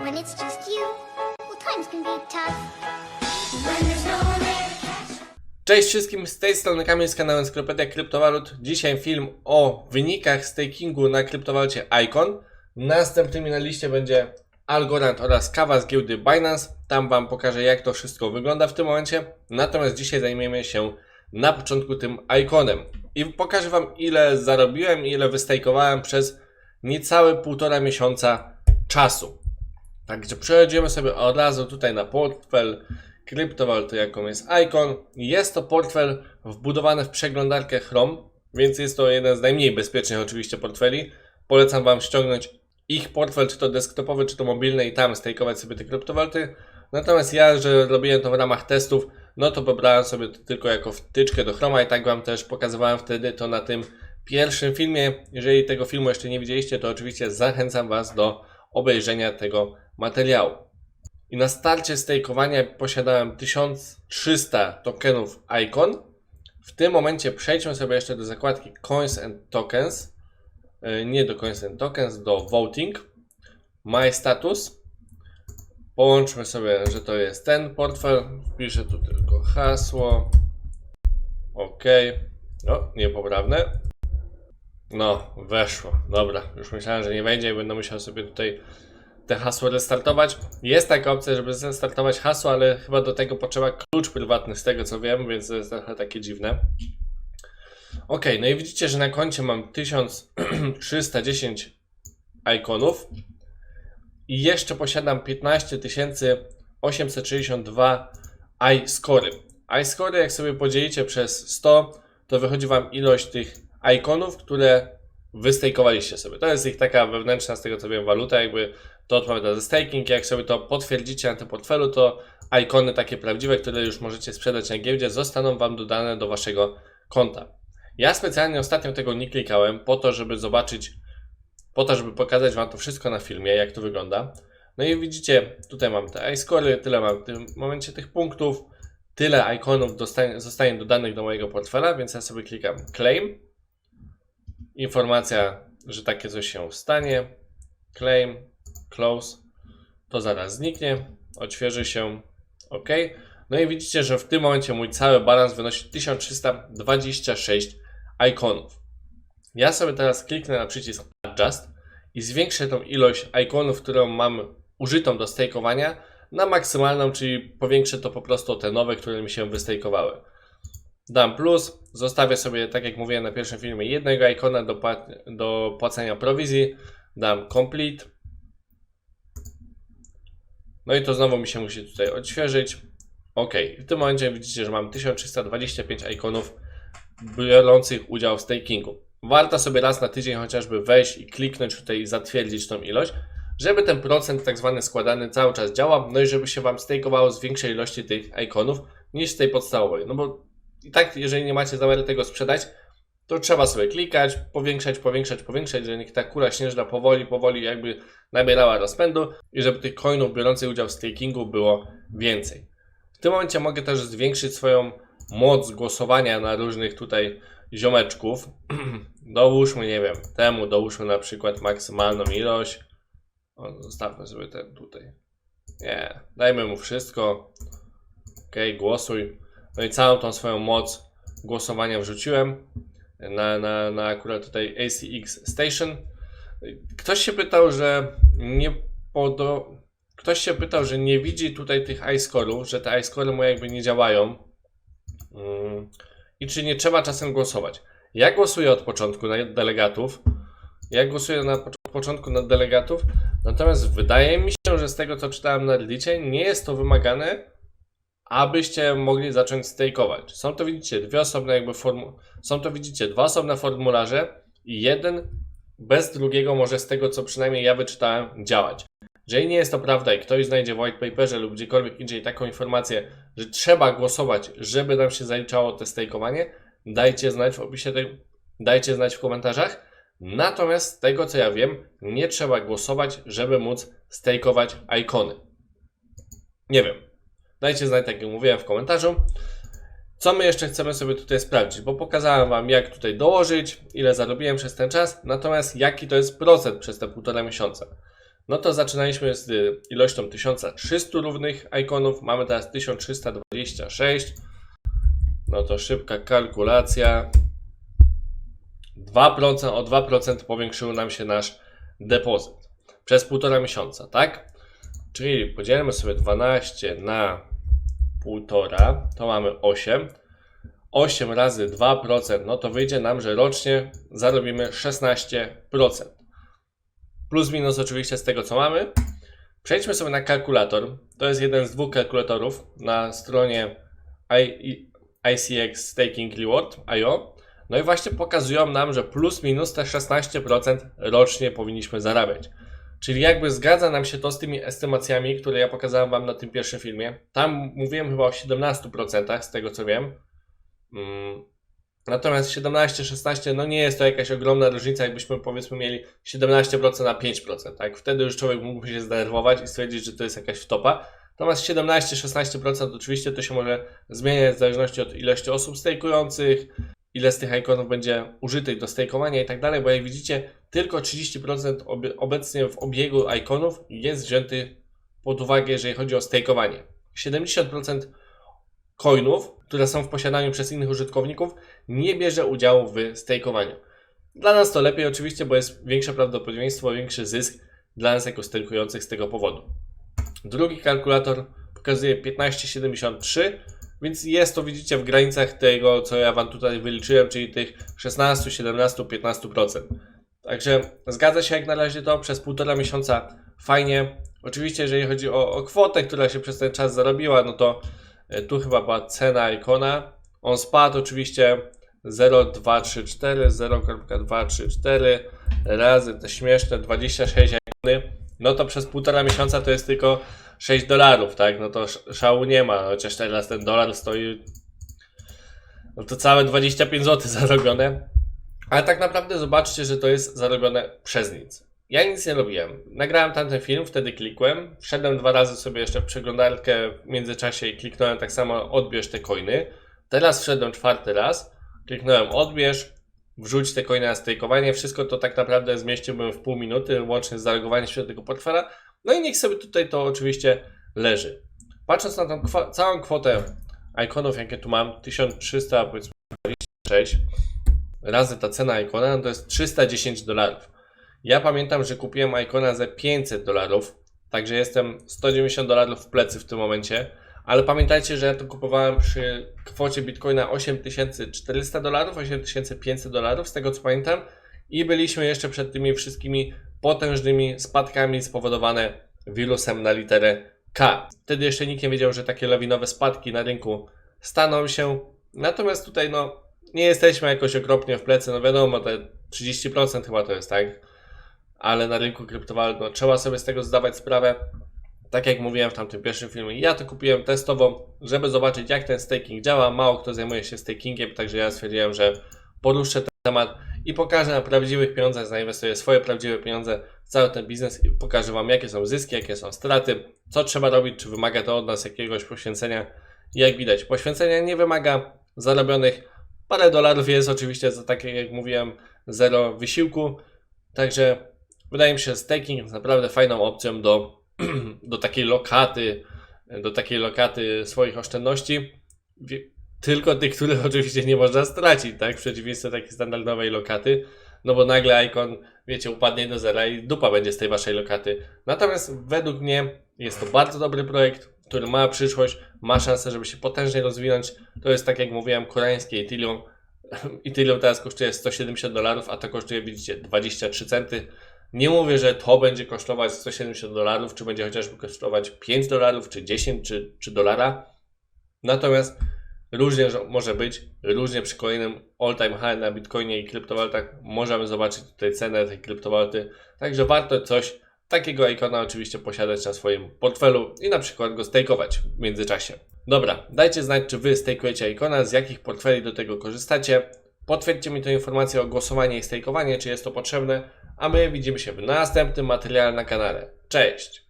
when it's just you, well, times can be tough. Cześć wszystkim, z tej strony Kamil z kanałem Sklepedia Kryptowalut. Dzisiaj film o wynikach stakingu na kryptowalucie Icon. Następnymi na liście będzie Algorand oraz kawa z giełdy Binance. Tam Wam pokażę jak to wszystko wygląda w tym momencie. Natomiast dzisiaj zajmiemy się na początku tym Iconem. I pokażę Wam ile zarobiłem i ile wystajkowałem przez niecałe półtora miesiąca czasu. Także przechodzimy sobie od razu tutaj na portfel kryptowaluty, jaką jest Icon. Jest to portfel wbudowany w przeglądarkę Chrome, więc jest to jeden z najmniej bezpiecznych oczywiście portfeli. Polecam Wam ściągnąć ich portfel, czy to desktopowy, czy to mobilny i tam stejkować sobie te kryptowaluty. Natomiast ja, że robiłem to w ramach testów, no to pobrałem sobie to tylko jako wtyczkę do Chroma i tak Wam też pokazywałem wtedy to na tym pierwszym filmie. Jeżeli tego filmu jeszcze nie widzieliście, to oczywiście zachęcam Was do obejrzenia tego materiału. I na starcie stejkowania posiadałem 1300 tokenów Icon. W tym momencie przejdźmy sobie jeszcze do zakładki Coins and Tokens. Yy, Nie do Coins and Tokens, do Voting. My Status. Połączmy sobie, że to jest ten portfel. Wpiszę tu tylko hasło. OK. No, niepoprawne. No, weszło. Dobra, już myślałem, że nie wejdzie i będę musiał sobie tutaj te hasło restartować. Jest taka opcja, żeby zrestartować hasło, ale chyba do tego potrzeba klucz prywatny z tego co wiem, więc to jest trochę takie dziwne. Ok, no i widzicie, że na koncie mam 1310 ikonów i jeszcze posiadam 15 862 iScory. iScory jak sobie podzielicie przez 100, to wychodzi Wam ilość tych ikonów, które wystejkowaliście sobie. To jest ich taka wewnętrzna, z tego co wiem, waluta, jakby to odpowiada za staking. Jak sobie to potwierdzicie na tym portfelu, to ikony takie prawdziwe, które już możecie sprzedać na giełdzie, zostaną Wam dodane do Waszego konta. Ja specjalnie ostatnio tego nie klikałem po to, żeby zobaczyć, po to, żeby pokazać Wam to wszystko na filmie, jak to wygląda. No i widzicie, tutaj mam te iScory, tyle mam w tym momencie tych punktów, tyle ikonów zostanie dodanych do mojego portfela, więc ja sobie klikam Claim. Informacja, że takie coś się stanie. Claim, close. To zaraz zniknie, odświeży się. OK. No i widzicie, że w tym momencie mój cały balans wynosi 1326 ikonów. Ja sobie teraz kliknę na przycisk Adjust i zwiększę tą ilość ikonów, którą mam użytą do stejkowania na maksymalną, czyli powiększę to po prostu o te nowe, które mi się wystejkowały. Dam plus, zostawię sobie, tak jak mówiłem na pierwszym filmie, jednego ikona do, do płacenia prowizji. Dam complete. No i to znowu mi się musi tutaj odświeżyć. OK. W tym momencie widzicie, że mam 1325 ikonów biorących udział w stakingu. Warto sobie raz na tydzień chociażby wejść i kliknąć tutaj i zatwierdzić tą ilość, żeby ten procent tak zwany składany cały czas działał, no i żeby się Wam stakeowało z większej ilości tych ikonów niż z tej podstawowej. No bo i tak, jeżeli nie macie zamiaru tego sprzedać, to trzeba sobie klikać, powiększać, powiększać, powiększać, żeby ta kula śnieżna powoli, powoli jakby nabierała rozpędu i żeby tych coinów biorących udział w stakingu było więcej. W tym momencie mogę też zwiększyć swoją moc głosowania na różnych tutaj ziomeczków. dołóżmy, nie wiem, temu dołóżmy na przykład maksymalną ilość. O, zostawmy sobie ten tutaj. Nie, dajmy mu wszystko. Ok, głosuj. No i całą tą swoją moc głosowania wrzuciłem na, na, na akurat tutaj ACX Station. Ktoś się pytał, że nie podo... Ktoś się pytał, że nie widzi tutaj tych iScore'ów, że te iScore'y mu jakby nie działają. Mm. I czy nie trzeba czasem głosować? Ja głosuję od początku na delegatów. Ja głosuję na po- początku na delegatów, natomiast wydaje mi się, że z tego co czytałem na Reddicie, nie jest to wymagane, abyście mogli zacząć stakeować. Są to widzicie dwie osobne jakby formu... Są to widzicie dwa osobne formularze i jeden bez drugiego może z tego co przynajmniej ja wyczytałem działać. Jeżeli nie jest to prawda i ktoś znajdzie w white paperze lub gdziekolwiek indziej taką informację, że trzeba głosować, żeby nam się zaliczało te stakeowanie, dajcie znać w opisie tego, dajcie znać w komentarzach. Natomiast z tego co ja wiem, nie trzeba głosować, żeby móc stakeować ikony. Nie wiem. Dajcie znać, tak jak mówiłem w komentarzu. Co my jeszcze chcemy sobie tutaj sprawdzić, bo pokazałem Wam jak tutaj dołożyć, ile zarobiłem przez ten czas, natomiast jaki to jest procent przez te półtora miesiąca. no to zaczynaliśmy z ilością 1300 równych ikonów, mamy teraz 1326. No to szybka kalkulacja. 2%, o 2% powiększył nam się nasz depozyt przez półtora miesiąca, tak? Czyli podzielimy sobie 12 na półtora, to mamy 8. 8 razy 2%, no to wyjdzie nam, że rocznie zarobimy 16%. Plus minus oczywiście z tego, co mamy. Przejdźmy sobie na kalkulator. To jest jeden z dwóch kalkulatorów na stronie ICX Staking Reward.io. No i właśnie pokazują nam, że plus minus te 16% rocznie powinniśmy zarabiać. Czyli jakby zgadza nam się to z tymi estymacjami, które ja pokazałem Wam na tym pierwszym filmie. Tam mówiłem chyba o 17% z tego co wiem. Mm. Natomiast 17-16 no nie jest to jakaś ogromna różnica, jakbyśmy powiedzmy mieli 17% na 5%, tak? Wtedy już człowiek mógłby się zdenerwować i stwierdzić, że to jest jakaś wtopa. Natomiast 17-16% oczywiście to się może zmieniać w zależności od ilości osób stejkujących, ile z tych ikonów będzie użytych do stejkowania i tak dalej, bo jak widzicie, tylko 30% obie- obecnie w obiegu ikonów jest wzięty pod uwagę, jeżeli chodzi o stejkowanie. 70% coinów, które są w posiadaniu przez innych użytkowników, nie bierze udziału w stejkowaniu. Dla nas to lepiej oczywiście, bo jest większe prawdopodobieństwo, większy zysk dla nas jako stejkujących z tego powodu. Drugi kalkulator pokazuje 15,73, więc jest to widzicie w granicach tego, co ja Wam tutaj wyliczyłem, czyli tych 16, 17, 15%. Także zgadza się jak na razie to przez półtora miesiąca fajnie. Oczywiście, jeżeli chodzi o, o kwotę, która się przez ten czas zarobiła, no to e, tu chyba była cena ikona. On spadł oczywiście 0,234, 0,234 razy te śmieszne 26 ikony. No to przez półtora miesiąca to jest tylko 6 dolarów, tak? No to sz- szału nie ma, chociaż teraz ten dolar stoi no to całe 25 zł zarobione. Ale tak naprawdę zobaczcie, że to jest zarobione przez nic. Ja nic nie robiłem. Nagrałem tamten film, wtedy klikłem. Wszedłem dwa razy sobie jeszcze w przeglądarkę w międzyczasie i kliknąłem tak samo odbierz te coiny. Teraz wszedłem czwarty raz. Kliknąłem odbierz, wrzuć te coiny na stejkowanie. Wszystko to tak naprawdę zmieściłbym w pół minuty, łącznie z zalogowaniem się do tego portfela. No i niech sobie tutaj to oczywiście leży. Patrząc na tą kwa- całą kwotę ikonów, jakie tu mam, 1300 powiedzmy 26 razy ta cena ikona, no to jest 310 dolarów. Ja pamiętam, że kupiłem ikona za 500 dolarów, także jestem 190 dolarów w plecy w tym momencie, ale pamiętajcie, że ja to kupowałem przy kwocie bitcoina 8400 dolarów, 8500 dolarów, z tego co pamiętam, i byliśmy jeszcze przed tymi wszystkimi potężnymi spadkami spowodowane wirusem na literę K. Wtedy jeszcze nikt nie wiedział, że takie lawinowe spadki na rynku staną się. Natomiast tutaj no nie jesteśmy jakoś okropnie w plecy, no wiadomo, te 30% chyba to jest, tak? Ale na rynku kryptowalut, no trzeba sobie z tego zdawać sprawę. Tak jak mówiłem w tamtym pierwszym filmie, ja to kupiłem testowo, żeby zobaczyć jak ten staking działa. Mało kto zajmuje się stakingiem, także ja stwierdziłem, że poruszę ten temat i pokażę na prawdziwych pieniądzach, zainwestuję swoje prawdziwe pieniądze w cały ten biznes i pokażę Wam jakie są zyski, jakie są straty, co trzeba robić, czy wymaga to od nas jakiegoś poświęcenia. Jak widać, poświęcenia nie wymaga zarobionych Parę dolarów jest oczywiście za takie, jak mówiłem, zero wysiłku. Także wydaje mi się, że staking jest naprawdę fajną opcją do, do takiej lokaty, do takiej lokaty swoich oszczędności. Tylko tych, których oczywiście nie można stracić, tak? W przeciwieństwie do takiej standardowej lokaty. No bo nagle ikon, wiecie, upadnie do zera i dupa będzie z tej waszej lokaty. Natomiast według mnie jest to bardzo dobry projekt, który ma przyszłość, ma szansę, żeby się potężnie rozwinąć. To jest tak jak mówiłem, koreańskie Ethereum. Ethereum teraz kosztuje 170 dolarów, a to kosztuje, widzicie, 23 centy. Nie mówię, że to będzie kosztować 170 dolarów, czy będzie chociażby kosztować 5 dolarów, czy 10, czy, czy dolara. Natomiast różnie że- może być, różnie przy kolejnym all-time high na Bitcoinie i kryptowalutach możemy zobaczyć tutaj cenę tej kryptowaluty. Także warto coś takiego ikona oczywiście posiadać na swoim portfelu i na przykład go stakeować w międzyczasie. Dobra, dajcie znać, czy wy stakujecie ikona, z jakich portfeli do tego korzystacie. Potwierdźcie mi tę informację o głosowanie i stakeowanie, czy jest to potrzebne, a my widzimy się w następnym materiale na kanale. Cześć!